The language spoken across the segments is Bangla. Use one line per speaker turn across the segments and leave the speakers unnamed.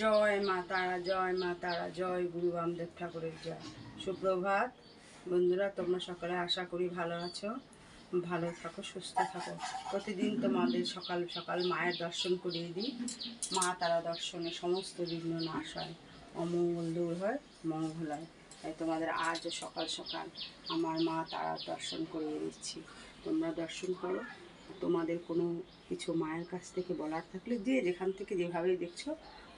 জয় মা তারা, জয় মা তারা, জয় গুরু বামদেব ঠাকুরের জয়। সুপ্রভাত বন্ধুরা, তোমরা সকালে আশা করি ভালো আছো। ভালো থাকো, সুস্থ থাকো। প্রতিদিন তোমাদের সকাল সকাল মায়ের দর্শন করিয়ে দিই। মা তারা দর্শনে সমস্ত বিঘ্ন নাশ হয়, অমঙ্গল দূর হয়, মঙ্গল হয়। তাই তোমাদের আজও সকাল সকাল আমার মা তারার দর্শন করিয়ে দিচ্ছি। তোমরা দর্শন করো। তোমাদের কোনো কিছু মায়ের কাছ থেকে বলার থাকলে যে যেখান থেকে যেভাবেই দেখছ,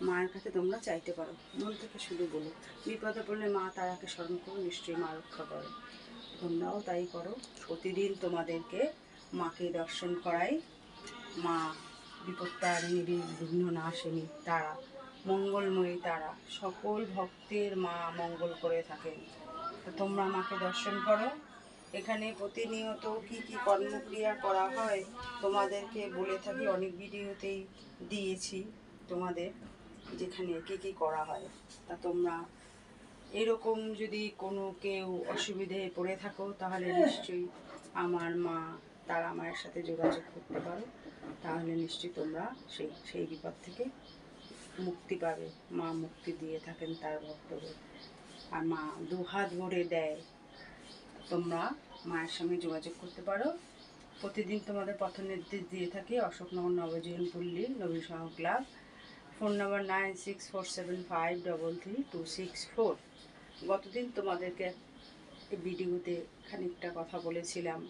মায়ের কাছে তোমরা চাইতে পারো। মন থেকে শুধু বলো। বিপদে পড়লে মা তারাকে স্মরণ করো, নিশ্চয়ই মা রক্ষা করে। তোমরাও তাই করো। প্রতিদিন তোমাদেরকে মাকে দর্শন করাই। মা বিপত্তারিণী বিঘ্ন নাশিনী তারা, মঙ্গলময়ী তারা। সকল ভক্তের মা মঙ্গল করে থাকেন। তোমরা মাকে দর্শন করো। এখানে প্রতিনিয়ত কি কি কর্মক্রিয়া করা হয় তোমাদেরকে বলে থাকি, অনেক ভিডিওতেই দিয়েছি তোমাদের যেখানে কি কি করা হয়। তা তোমরা এরকম যদি কোনো কেউ অসুবিধে পড়ে থাকো, তাহলে নিশ্চয়ই আমার মা তারা মায়ের সাথে যোগাযোগ করতে পারো। তাহলে নিশ্চয়ই তোমরা সেই সেই বিপদ থেকে মুক্তি পাবে। মা মুক্তি দিয়ে থাকেন তার ভক্তদের। আর মা দুহাত ভরে দেয় তোমরা মায়ের সঙ্গে যোগাযোগ করতে পারো। প্রতিদিন তোমাদের পথ নির্দেশ দিয়ে থাকি অশোকনগর নবজীবন পল্লী নবীন সহ club. Phone number nine six four seven five double three two six four. গতদিন তোমাদেরকে ভিডিওতে খানিকটা কথা বলেছিলাম।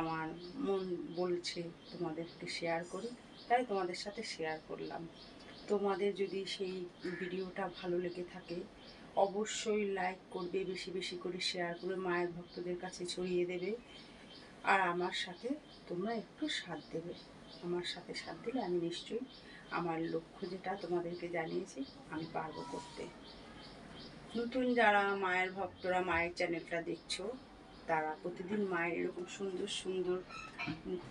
আমার মন বলছে তোমাদেরকে শেয়ার করি, তাই তোমাদের সাথে শেয়ার করলাম। তোমাদের যদি সেই ভিডিওটা ভালো লেগে থাকে অবশ্যই লাইক করবে, বেশি বেশি করে শেয়ার করে মায়ের ভক্তদের কাছে ছড়িয়ে দেবে। আর আমার সাথে তোমরা একটু সাথ দেবে। আমার সাথে সাথ দিলে আমি নিশ্চয়ই আমার লক্ষ্য যেটা তোমাদেরকে জানিয়েছি, আমি পারব করতে। নতুন যারা মায়ের ভক্তরা, মায়ের চ্যানেলটা দেখছ তারা প্রতিদিন মায়ের এরকম সুন্দর সুন্দর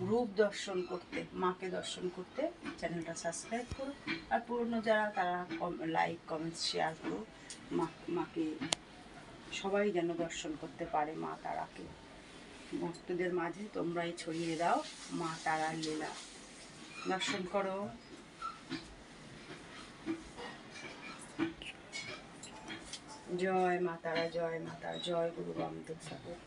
রূপ দর্শন করতে, মাকে দর্শন করতে চ্যানেলটা সাবস্ক্রাইব করো আর পুরনো যারা, তারা লাইক কমেন্টস শেয়ার করো মা, মাকে সবাই যেন দর্শন করতে পারে মা তারাকে। ভক্তদের মাঝে তোমরাই ছড়িয়ে দাও মা তারার লীলা। দর্শন করো। জয় মা তারা, জয় মা তারা, জয় গুরু বামদেব ঠাকুর।